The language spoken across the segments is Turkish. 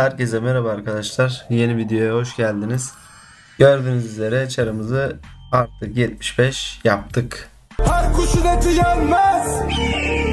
Herkese merhaba arkadaşlar. Yeni videoya hoş geldiniz. Gördüğünüz üzere çarımızı artık 75 yaptık. Her kuşun eti yenmez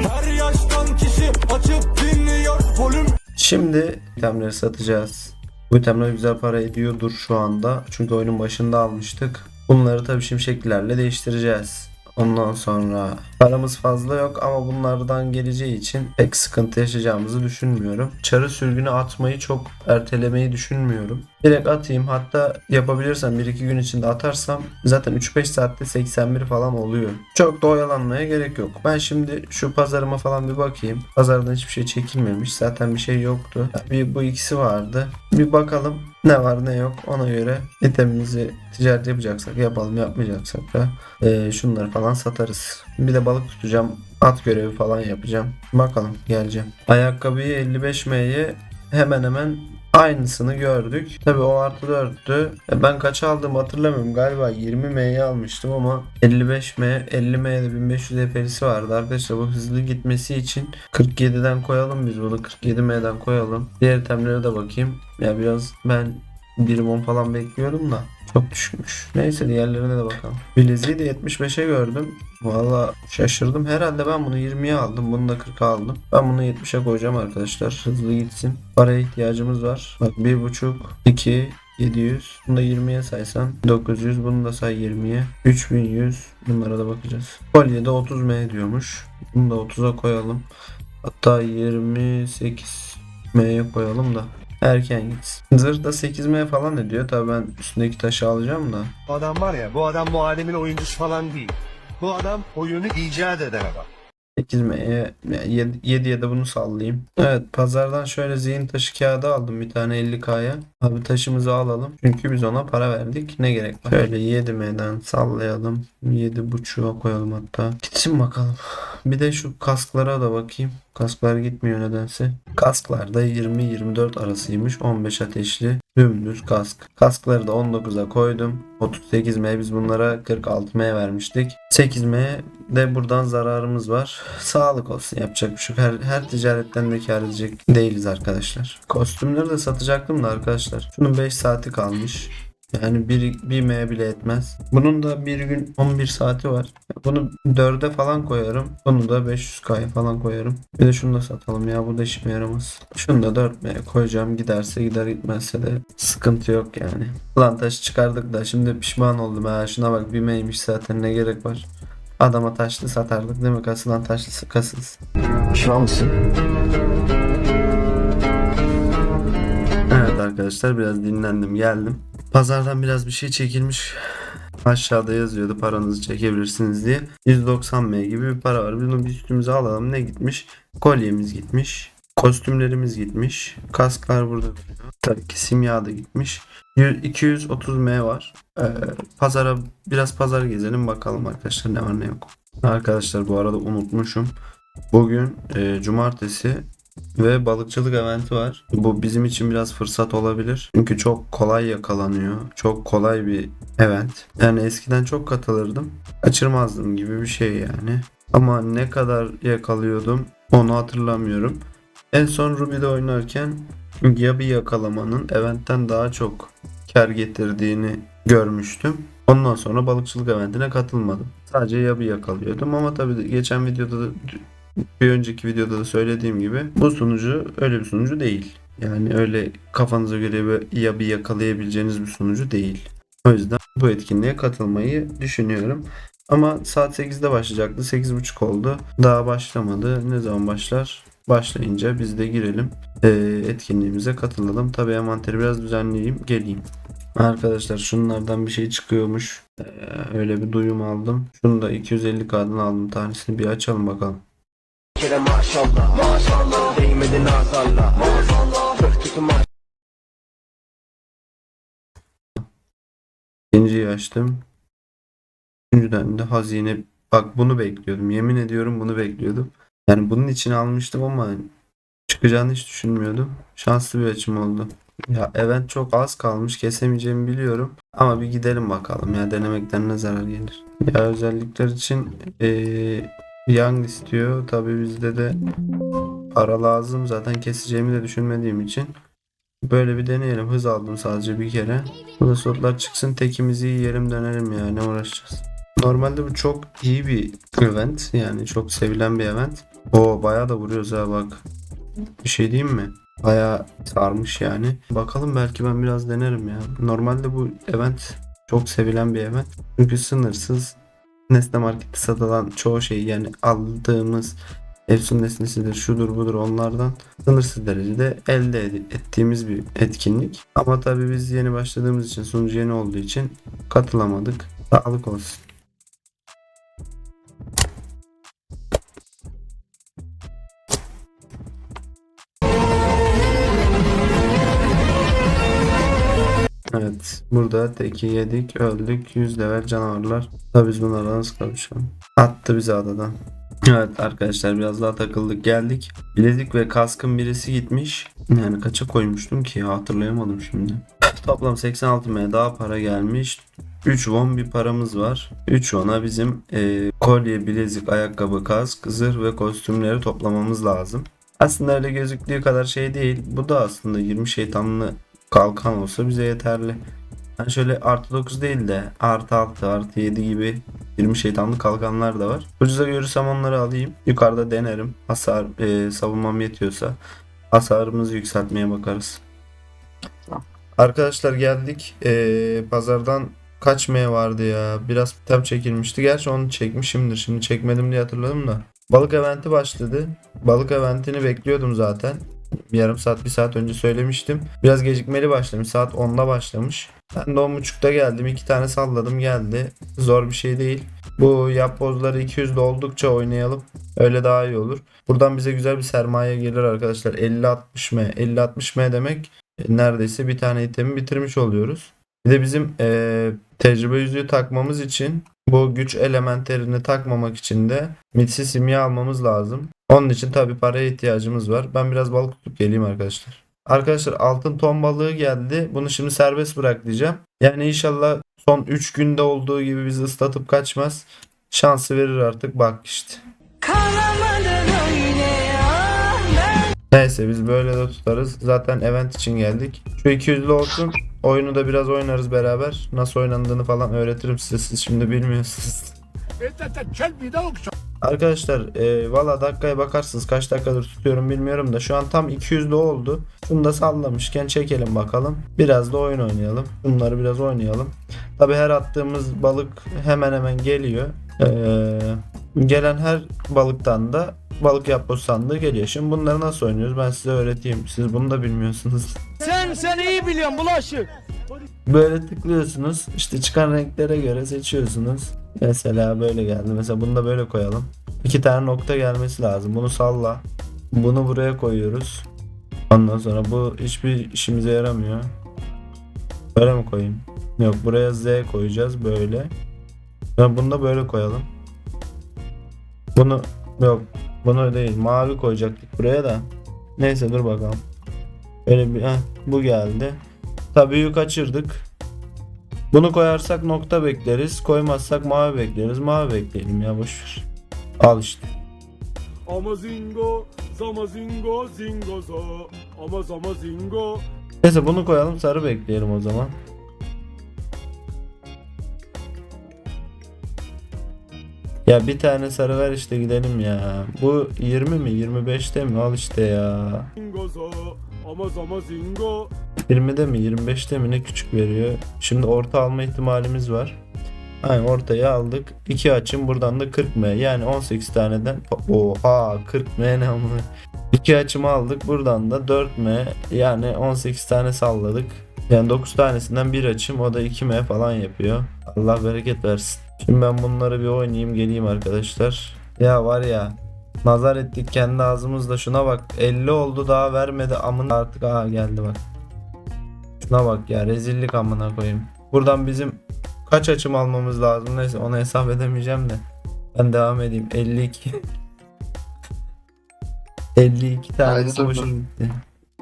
Her yaştan kişi açıp dinliyor volüm Şimdi itemleri satacağız. Bu itemler güzel para ediyordur şu anda. Çünkü oyunun başında almıştık. Bunları tabii şimşeklerle değiştireceğiz. Ondan sonra paramız fazla yok ama bunlardan geleceği için pek sıkıntı yaşayacağımızı düşünmüyorum. Çarı sürgünü atmayı çok ertelemeyi düşünmüyorum. Direkt atayım hatta yapabilirsem 1-2 gün içinde atarsam zaten 3-5 saatte 81 falan oluyor. Çok da oyalanmaya gerek yok. Ben şimdi şu pazarıma falan bir bakayım. Pazardan hiçbir şey çekilmemiş. Zaten bir şey yoktu. Bir bu ikisi vardı. Bir bakalım ne var ne yok ona göre itemimizi ticaret yapacaksak yapalım yapmayacaksak da eee, şunları falan satarız. Bir de balık tutacağım. At görevi falan yapacağım. Bakalım geleceğim. Ayakkabıyı 55M'ye hemen hemen aynısını gördük. Tabi o artı 4'tü. E, Ben kaç aldım hatırlamıyorum. Galiba 20M'ye almıştım ama 55M 50M'de 1500 EP'lisi vardı. Arkadaşlar bu hızlı gitmesi için 47'den koyalım biz bunu. 47M'den koyalım. Diğer itemlere de bakayım. Ya biraz ben 1 falan bekliyorum da. Çok düşmüş. Neyse diğerlerine de bakalım. Bileziği de 75'e gördüm. Valla şaşırdım. Herhalde ben bunu 20'ye aldım. Bunu da 40'a aldım. Ben bunu 70'e koyacağım arkadaşlar. Hızlı gitsin. Paraya ihtiyacımız var. Bak 1.5, 2, 700. Bunu da 20'ye saysan 900. Bunu da say 20'ye. 3100. Bunlara da bakacağız. Kolye de 30 M diyormuş. Bunu da 30'a koyalım. Hatta 28 M'ye koyalım da erken gitsin. Zırh da 8M falan ediyor. Tabii ben üstündeki taşı alacağım da. Bu adam var ya, bu adam bu alemin oyuncusu falan değil. Bu adam oyunu icat eden adam. 8M'ye 7'ye de bunu sallayayım. Evet pazardan şöyle zihin taşı kağıdı aldım bir tane 50K'ya. Abi taşımızı alalım. Çünkü biz ona para verdik. Ne gerek var? Şöyle 7M'den sallayalım. 7.5'a koyalım hatta. Gitsin bakalım. Bir de şu kasklara da bakayım. Kasklar gitmiyor nedense. Kasklarda 20-24 arasıymış. 15 ateşli dümdüz kask. Kaskları da 19'a koydum. 38M biz bunlara 46M vermiştik. 8M de buradan zararımız var. Sağlık olsun yapacak bir şey. Her, her ticaretten de kar edecek değiliz arkadaşlar. Kostümleri de satacaktım da arkadaşlar. Şunun 5 saati kalmış. Yani bir, bir M bile etmez. Bunun da bir gün 11 saati var. Bunu 4'e falan koyarım. Bunu da 500K'ya falan koyarım. Bir de şunu da satalım ya. Bu da işime yaramaz. Şunu da 4M'ye koyacağım. Giderse gider gitmezse de sıkıntı yok yani. Ulan taşı çıkardık da şimdi pişman oldum ha. Şuna bak bir M'ymiş zaten ne gerek var. Adama taşlı satardık değil mi? Kasılan taşlısı kasılsın. Pişman mısın? Evet arkadaşlar biraz dinlendim geldim. Pazardan biraz bir şey çekilmiş. Aşağıda yazıyordu paranızı çekebilirsiniz diye. 190M gibi bir para var. Bunu bir üstümüze alalım. Ne gitmiş? Kolyemiz gitmiş. Kostümlerimiz gitmiş. Kasklar burada duruyor. Tabii ki simya da gitmiş. 100 230M var. Ee, pazara biraz pazar gezelim bakalım arkadaşlar ne var ne yok. Arkadaşlar bu arada unutmuşum. Bugün e, cumartesi ve balıkçılık eventi var. Bu bizim için biraz fırsat olabilir. Çünkü çok kolay yakalanıyor. Çok kolay bir event. Yani eskiden çok katılırdım. Kaçırmazdım gibi bir şey yani. Ama ne kadar yakalıyordum onu hatırlamıyorum. En son Ruby'de oynarken ya bir yakalamanın eventten daha çok kar getirdiğini görmüştüm. Ondan sonra balıkçılık eventine katılmadım. Sadece ya bir yakalıyordum ama tabii geçen videoda da bir önceki videoda da söylediğim gibi bu sunucu öyle bir sunucu değil. Yani öyle kafanıza göre ya bir yakalayabileceğiniz bir sunucu değil. O yüzden bu etkinliğe katılmayı düşünüyorum. Ama saat 8'de başlayacaktı. 8.30 oldu. Daha başlamadı. Ne zaman başlar? Başlayınca biz de girelim. Ee, etkinliğimize katılalım. Tabii envanteri biraz düzenleyeyim. Geleyim. Arkadaşlar şunlardan bir şey çıkıyormuş. Ee, öyle bir duyum aldım. Şunu da 250K'dan aldım tanesini. Bir açalım bakalım. Kere maşallah, maşallah, değmedi nazarla, maşallah, pöhtükü maşallah. Açtım. Üçüncüden de hazine. Bak bunu bekliyordum. Yemin ediyorum bunu bekliyordum. Yani bunun için almıştım ama çıkacağını hiç düşünmüyordum. Şanslı bir açım oldu. Ya event çok az kalmış. Kesemeyeceğimi biliyorum. Ama bir gidelim bakalım ya. Denemekten ne zarar gelir. Ya özellikler için eee Young istiyor. Tabii bizde de para lazım. Zaten keseceğimi de düşünmediğim için Böyle bir deneyelim. Hız aldım sadece bir kere. Bu da slotlar çıksın tekimizi yiyelim dönelim ya. Ne uğraşacağız. Normalde bu çok iyi bir event. Yani çok sevilen bir event. O bayağı da vuruyoruz ha bak. Bir şey diyeyim mi? Bayağı sarmış yani. Bakalım belki ben biraz denerim ya. Normalde bu event çok sevilen bir event. Çünkü sınırsız Nesne Market'te satılan çoğu şey yani aldığımız Efsun nesnesidir, şudur budur onlardan sınırsız derecede elde ettiğimiz bir etkinlik. Ama tabii biz yeni başladığımız için, sunucu yeni olduğu için katılamadık. Sağlık olsun. Burada teki yedik, öldük. 100 level canavarlar. Tabii biz bunlarla nasıl kapışalım? Attı bizi adadan. Evet arkadaşlar biraz daha takıldık geldik. Bilezik ve kaskın birisi gitmiş. Yani kaça koymuştum ki ya hatırlayamadım şimdi. Toplam 86 M daha para gelmiş. 3 won bir paramız var. 3 won'a bizim e, kolye, bilezik, ayakkabı, kask, zırh ve kostümleri toplamamız lazım. Aslında öyle gözüktüğü kadar şey değil. Bu da aslında 20 şeytanlı kalkan olsa bize yeterli. Yani şöyle artı 9 değil de artı 6 artı 7 gibi 20 şeytanlı kalkanlar da var. Ucuza görürsem onları alayım. Yukarıda denerim. Hasar e, savunmam yetiyorsa hasarımızı yükseltmeye bakarız. Arkadaşlar geldik. E, pazardan kaç M vardı ya? Biraz kitap çekilmişti. Gerçi onu çekmişimdir. Şimdi çekmedim diye hatırladım da. Balık eventi başladı. Balık eventini bekliyordum zaten. Bir yarım saat bir saat önce söylemiştim. Biraz gecikmeli başlamış. Saat 10'da başlamış. Ben de 10.30'da geldim. iki tane salladım geldi. Zor bir şey değil. Bu yapbozları 200'de oldukça oynayalım. Öyle daha iyi olur. Buradan bize güzel bir sermaye gelir arkadaşlar. 50-60 M. 50-60 M demek e, neredeyse bir tane itemi bitirmiş oluyoruz. Bir de bizim e, tecrübe yüzüğü takmamız için bu güç elementlerini takmamak için de mitsi simya almamız lazım. Onun için tabi paraya ihtiyacımız var. Ben biraz balık tutup geleyim arkadaşlar. Arkadaşlar altın ton balığı geldi. Bunu şimdi serbest bırak diyeceğim. Yani inşallah son 3 günde olduğu gibi bizi ıslatıp kaçmaz. Şansı verir artık bak işte. Neyse biz böyle de tutarız. Zaten event için geldik. Şu 200'lü olsun. Oyunu da biraz oynarız beraber. Nasıl oynandığını falan öğretirim size. Siz şimdi bilmiyorsunuz. Arkadaşlar e, valla dakikaya bakarsınız kaç dakikadır tutuyorum bilmiyorum da şu an tam 200'lü oldu. Şunu da sallamışken çekelim bakalım. Biraz da oyun oynayalım. Bunları biraz oynayalım. Tabi her attığımız balık hemen hemen geliyor. Ee, gelen her balıktan da balık yapboz sandığı geliyor. Şimdi bunları nasıl oynuyoruz ben size öğreteyim. Siz bunu da bilmiyorsunuz. Sen sen iyi biliyorsun bulaşık. Böyle tıklıyorsunuz. İşte çıkan renklere göre seçiyorsunuz. Mesela böyle geldi. Mesela bunu da böyle koyalım. İki tane nokta gelmesi lazım. Bunu salla. Bunu buraya koyuyoruz. Ondan sonra bu hiçbir işimize yaramıyor. Böyle mi koyayım? Yok buraya Z koyacağız böyle. Ya bunu da böyle koyalım. Bunu yok bunu değil mavi koyacaktık buraya da. Neyse dur bakalım. Böyle bir heh, bu geldi. Tabii kaçırdık. Bunu koyarsak nokta bekleriz. Koymazsak mavi bekleriz. Mavi bekleyelim ya boşver. Al işte. Amazingo, zamazingo, zingozo, ama zamazingo. Neyse bunu koyalım sarı bekleyelim o zaman. Ya bir tane sarı ver işte gidelim ya. Bu 20 mi 25'te mi al işte ya. Zingozo, ama zamazingo. 20'de mi 25'te mi ne küçük veriyor. Şimdi orta alma ihtimalimiz var. Aynen ortaya aldık. 2 açım buradan da 40 M. Yani 18 taneden oha 40 M ne amına. 2 açımı aldık. Buradan da 4 M. Yani 18 tane salladık. Yani 9 tanesinden bir açım o da 2 M falan yapıyor. Allah bereket versin. Şimdi ben bunları bir oynayayım geleyim arkadaşlar. Ya var ya nazar ettik kendi ağzımızla şuna bak 50 oldu daha vermedi amın artık aha geldi bak. Şuna bak ya rezillik amına koyayım. Buradan bizim kaç açım almamız lazım neyse onu hesap edemeyeceğim de. Ben devam edeyim 52. 52 tane Haydi dur, boşa dur. gitti.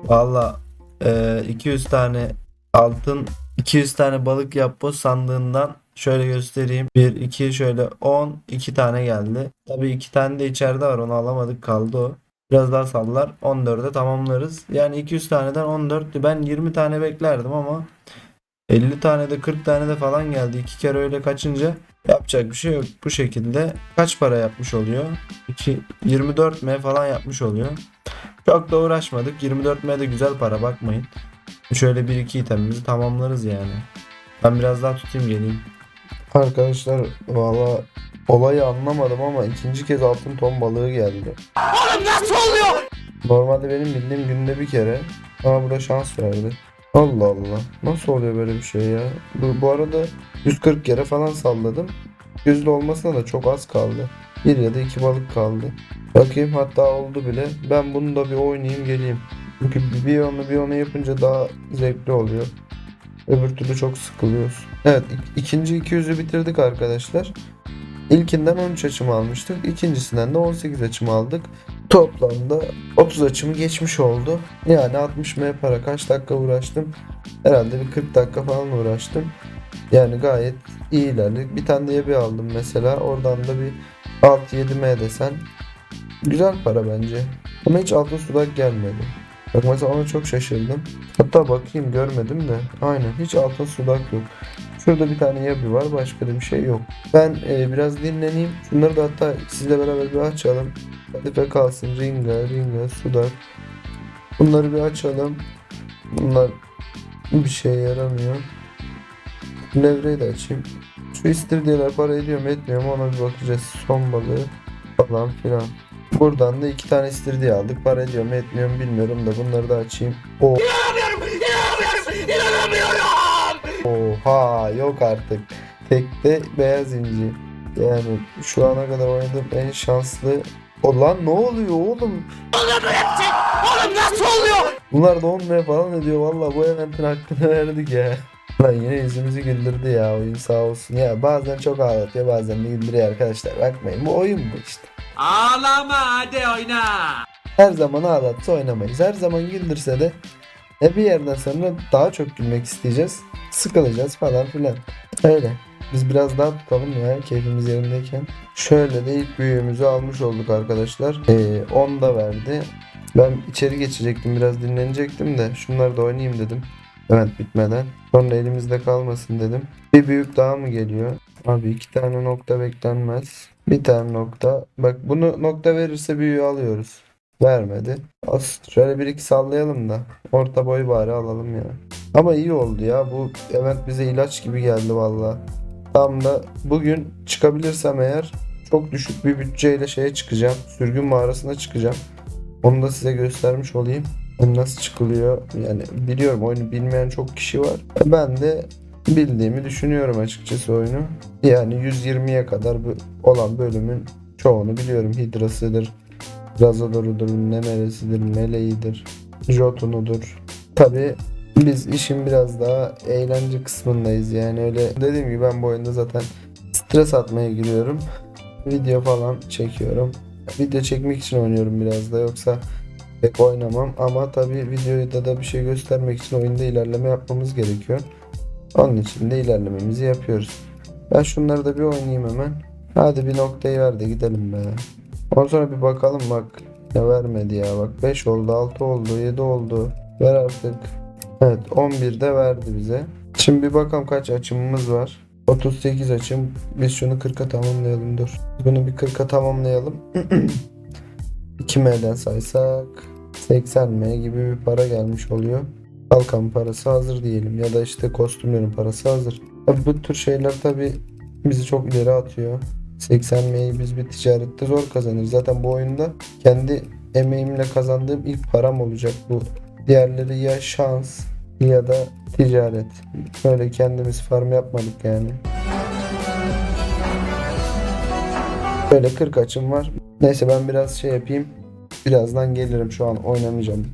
Valla e, 200 tane altın 200 tane balık yapboz sandığından şöyle göstereyim. 1 2 şöyle 10 2 tane geldi. Tabii 2 tane de içeride var onu alamadık kaldı o. Biraz daha sallar 14'e tamamlarız. Yani 200 taneden 14 ben 20 tane beklerdim ama 50 tane de 40 tane de falan geldi. İki kere öyle kaçınca yapacak bir şey yok. Bu şekilde kaç para yapmış oluyor? 2 24 M falan yapmış oluyor. Çok da uğraşmadık. 24 M de güzel para bakmayın. Şöyle bir iki itemimizi tamamlarız yani. Ben biraz daha tutayım geleyim. Arkadaşlar valla olayı anlamadım ama ikinci kez altın ton balığı geldi. Oğlum nasıl oluyor? Normalde benim bildiğim günde bir kere ama burada şans verdi. Allah Allah. Nasıl oluyor böyle bir şey ya? Bu, bu arada 140 kere falan salladım. Yüzde olmasına da çok az kaldı. Bir ya da iki balık kaldı. Bakayım hatta oldu bile. Ben bunu da bir oynayayım geleyim. Çünkü bir onu bir onu yapınca daha zevkli oluyor. Öbür türlü çok sıkılıyoruz. Evet ik- ikinci 200'ü bitirdik arkadaşlar. İlkinden 13 açım almıştık. İkincisinden de 18 açım aldık. Toplamda 30 açımı geçmiş oldu. Yani 60 M para kaç dakika uğraştım? Herhalde bir 40 dakika falan uğraştım. Yani gayet iyi ilerledik. Bir tane de bir aldım mesela. Oradan da bir 6-7 M desen. Güzel para bence. Ama hiç altın sudak gelmedi. Bak mesela ona çok şaşırdım. Hatta bakayım görmedim de. Aynen hiç altın sudak yok. Şurada bir tane yabi var. Başka da bir şey yok. Ben e, biraz dinleneyim. Şunları da hatta sizle beraber bir açalım. Kadife kalsın. Ringa, Ringa, Sudak. Bunları bir açalım. Bunlar bir şeye yaramıyor. Levreyi de açayım. Şu istiridyeler para ediyor mu etmiyor mu ona bir bakacağız. Son balığı falan filan. Buradan da iki tane istiridye aldık. Para ediyor mu etmiyor mu bilmiyorum da bunları da açayım. O. Oha yok artık. Tekte beyaz inci. Yani şu ana kadar oynadığım en şanslı. O lan ne oluyor oğlum? Oğlum nasıl oluyor? Bunlar da 10 M falan ediyor. Valla bu eventin hakkını verdik ya. Lan yine yüzümüzü güldürdü ya oyun sağ olsun. Ya bazen çok ağlatıyor bazen de güldürüyor arkadaşlar. Bakmayın bu oyun bu işte. Ağlama hadi oyna. Her zaman ağlatsa oynamayız. Her zaman güldürse de e bir yerden sonra daha çok gülmek isteyeceğiz. Sıkılacağız falan filan. Öyle. Biz biraz daha tutalım ya keyfimiz yerindeyken. Şöyle de ilk büyüğümüzü almış olduk arkadaşlar. Ee, 10 da verdi. Ben içeri geçecektim biraz dinlenecektim de şunları da oynayayım dedim. Evet bitmeden. Sonra elimizde kalmasın dedim. Bir büyük daha mı geliyor? Abi iki tane nokta beklenmez. Bir tane nokta. Bak bunu nokta verirse büyüğü alıyoruz. Vermedi. As şöyle bir iki sallayalım da. Orta boy bari alalım ya. Ama iyi oldu ya. Bu event bize ilaç gibi geldi valla. Tam da bugün çıkabilirsem eğer çok düşük bir bütçeyle şeye çıkacağım. Sürgün mağarasına çıkacağım. Onu da size göstermiş olayım. Nasıl çıkılıyor? Yani biliyorum oyunu bilmeyen çok kişi var. Ben de bildiğimi düşünüyorum açıkçası oyunu. Yani 120'ye kadar olan bölümün çoğunu biliyorum. Hidrasıdır, Razadoru'dur, Nemeresidir, Meleğidir, Jotun'udur. Tabi biz işin biraz daha eğlence kısmındayız yani öyle dediğim gibi ben bu oyunda zaten stres atmaya giriyorum. Video falan çekiyorum. Video çekmek için oynuyorum biraz da yoksa pek oynamam ama tabi videoda da bir şey göstermek için oyunda ilerleme yapmamız gerekiyor. Onun için de ilerlememizi yapıyoruz. Ben şunları da bir oynayayım hemen. Hadi bir noktayı ver de gidelim be. Ondan sonra bir bakalım bak. Ne vermedi ya bak 5 oldu 6 oldu 7 oldu. Ver artık. Evet 11 de verdi bize. Şimdi bir bakalım kaç açımımız var. 38 açım. Biz şunu 40'a tamamlayalım dur. Bunu bir 40'a tamamlayalım. 2M'den saysak 80M gibi bir para gelmiş oluyor. Kalkan parası hazır diyelim ya da işte kostümlerin parası hazır. Tabi bu tür şeyler tabi bizi çok ileri atıyor. 80M'yi biz bir ticarette zor kazanırız. Zaten bu oyunda kendi emeğimle kazandığım ilk param olacak bu. Diğerleri ya şans ya da ticaret. Böyle kendimiz farm yapmadık yani. Böyle 40 açım var. Neyse ben biraz şey yapayım. Birazdan gelirim şu an oynamayacağım.